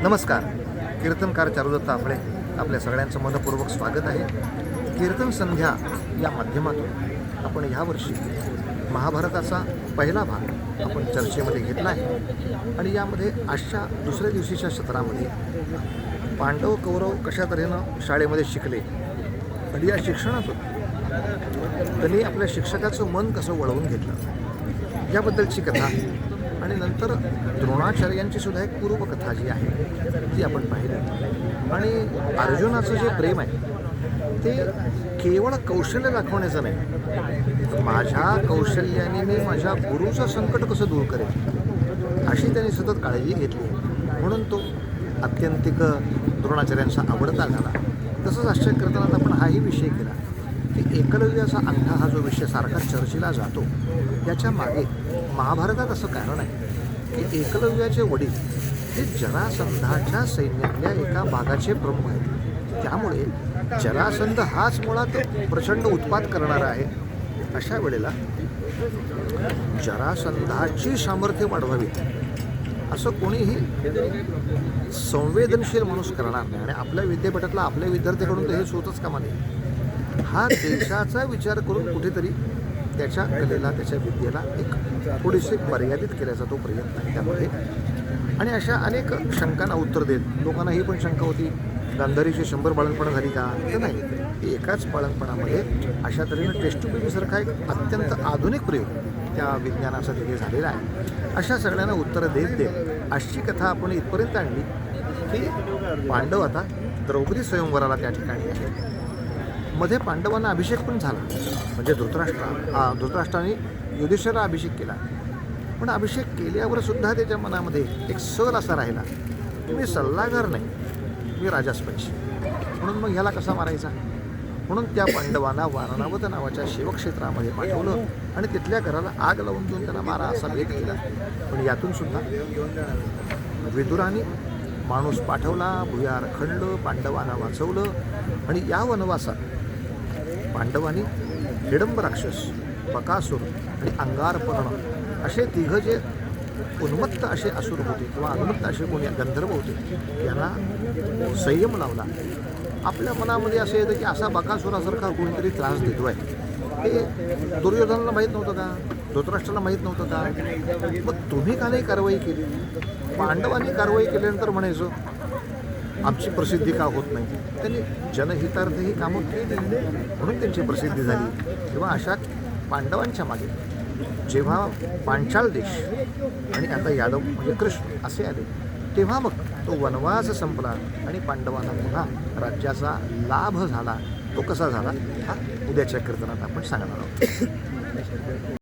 नमस्कार. कीर्तनकार चारुदत्त आपले आपल्या सगळ्यांचं मनपूर्वक स्वागत आहे. कीर्तन संध्या या माध्यमातून आपण ह्यावर्षी महाभारताचा पहिला भाग आपण चर्चेमध्ये घेतला आहे. आणि यामध्ये आजच्या दुसऱ्या दिवशीच्या सत्रामध्ये पांडव कौरव कशा तऱ्हेनं शाळेमध्ये शिकले? आणि या शिक्षणातून त्यांनी आपल्या शिक्षकाचं मन कसं वळवून घेतलं? याबद्दलची कथा आणि नंतर द्रोणाचार्यांची सुद्धा एक पूर्वकथा जी आहे ती आपण पाहिली. आणि अर्जुनाचं जे प्रेम आहे ते केवळ कौशल्य दाखवण्याचं नाही. माझ्या कौशल्याने मी माझ्या गुरुचं संकट कसं दूर करेन अशी त्यांनी सतत काळजी घेतली. म्हणून तो अत्यंतिक द्रोणाचार्यांचा आवडता झाला. तसंच आश्चर्य करताना आपण हाही विषय केला. की एकलव्याचा अंगठा हा जो विषय सारखा चर्चेला जातो याच्या मागे महाभारतात असं कारण आहे की एकलव्याचे वडील हे जरासंधाच्या सैन्यातल्या एका भागाचे प्रमुख आहेत. त्यामुळे जरासंध हाच मुळात प्रचंड उत्पात करणारा आहे. अशा वेळेला जरासंधाची सामर्थ्य वाढवावीत असं कोणीही संवेदनशील माणूस करणार नाही. आणि आपल्या विद्यापीठातला आपल्या विद्यार्थ्याकडून तर हे होतच कामा नाही हा देशाचा विचार करून कुठेतरी त्याच्या कलेला त्याच्या विद्येला एक थोडीशी मर्यादित केल्याचा तो प्रयत्न आहे त्यामध्ये. आणि अशा अनेक शंकांना उत्तर देत लोकांना ही पण शंका होती गांधारीची शंभर बाळणपणं झाली का? तर नाही. एकाच बाळणपणामध्ये अशा तऱ्हेनं टेस्ट एक अत्यंत आधुनिक प्रयोग त्या विज्ञानाचा तिथे झालेला आहे. अशा सगळ्यांना उत्तरं देत देत अशी कथा आपण इथपर्यंत आणली. की पांडव आता द्रौपदी स्वयंवराला त्या ठिकाणी आहे मध्ये पांडवांना अभिषेक पण झाला. म्हणजे धृतराष्ट्र धृतराष्ट्राने युधिष्ठिराला अभिषेक केला. पण अभिषेक केल्यावर सुद्धा त्याच्या मनामध्ये एक सल असा राहिला की मी सल्लागार नाही मी राजाच पाहिजे म्हणून मग ह्याला कसा मारायचा? म्हणून त्या पांडवांना वारणावत नावाच्या शिवक्षेत्रामध्ये पाठवलं आणि तिथल्या घराला आग लावून देऊन त्यांना मारा असा भेट केला. पण यातून सुद्धा विदुराने माणूस पाठवला भुयार खणलं पांडवांना वाचवलं आणि या वनवासात पांडवांनी हिडंब राक्षस बकासूर आणि अंगारपर्ण असे तिघं जे उन्मत्त असे असुर होते किंवा अनुमत्त असे कोणी गंधर्व होते यांना संयम लावला. आपल्या मनामध्ये असं येतं की असा बकासुरासारखा कोणीतरी त्रास देतो आहे हे दुर्योधनाला माहीत नव्हतं का? धृतराष्ट्राला माहीत नव्हतं का? मग तुम्ही का नाही कारवाई केली? पांडवांनी कारवाई केल्यानंतर म्हणायचं आमची प्रसिद्धी का होत नाही? त्यांनी जनहितार्थ ही कामं केली. म्हणून त्यांची प्रसिद्धी झाली. तेव्हा अशा पांडवांच्या मागे जेव्हा पांचाळ देश आणि आता यादव म्हणजे कृष्ण असे आले तेव्हा मग तो वनवास संपला आणि पांडवांना पुन्हा राज्याचा लाभ झाला. तो कसा झाला? हा उद्याच्या कीर्तनात आपण सांगणार आहोत.